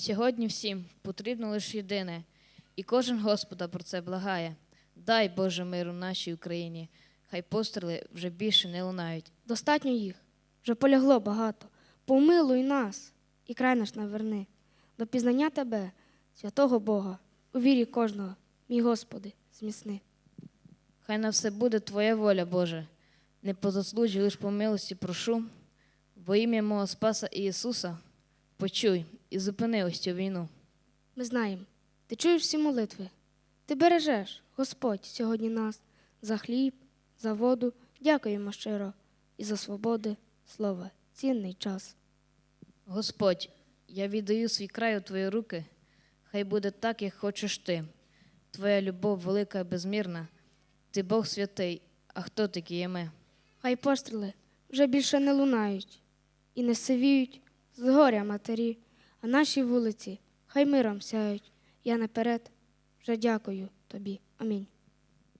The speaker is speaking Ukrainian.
Сьогодні всім потрібно лише єдине, і кожен Господа про це благає. Дай Боже миру нашій Україні, хай постріли вже більше не лунають. Достатньо їх, вже полягло багато. Помилуй нас і край наш наверни. До пізнання Тебе, святого Бога, у вірі кожного, мій Господи, зміцни. Хай на все буде Твоя воля, Боже. Не по заслужі, лиш по милості прошу. Во ім'я мого Спаса Ісуса, почуй і зупини ось цю війну. Ми знаємо, ти чуєш всі молитви. Ти бережеш, Господь, сьогодні нас за хліб, за воду. Дякуємо щиро і за свободи, слова, цінний час. Господь, я віддаю свій край у Твої руки. Хай буде так, як хочеш ти. Твоя любов велика і безмірна. Ти Бог святий, а хто такі є ми? Хай постріли вже більше не лунають і не сивіють з горя матері, а наші вулиці хай миром сяють. Я наперед вже дякую тобі. Амінь.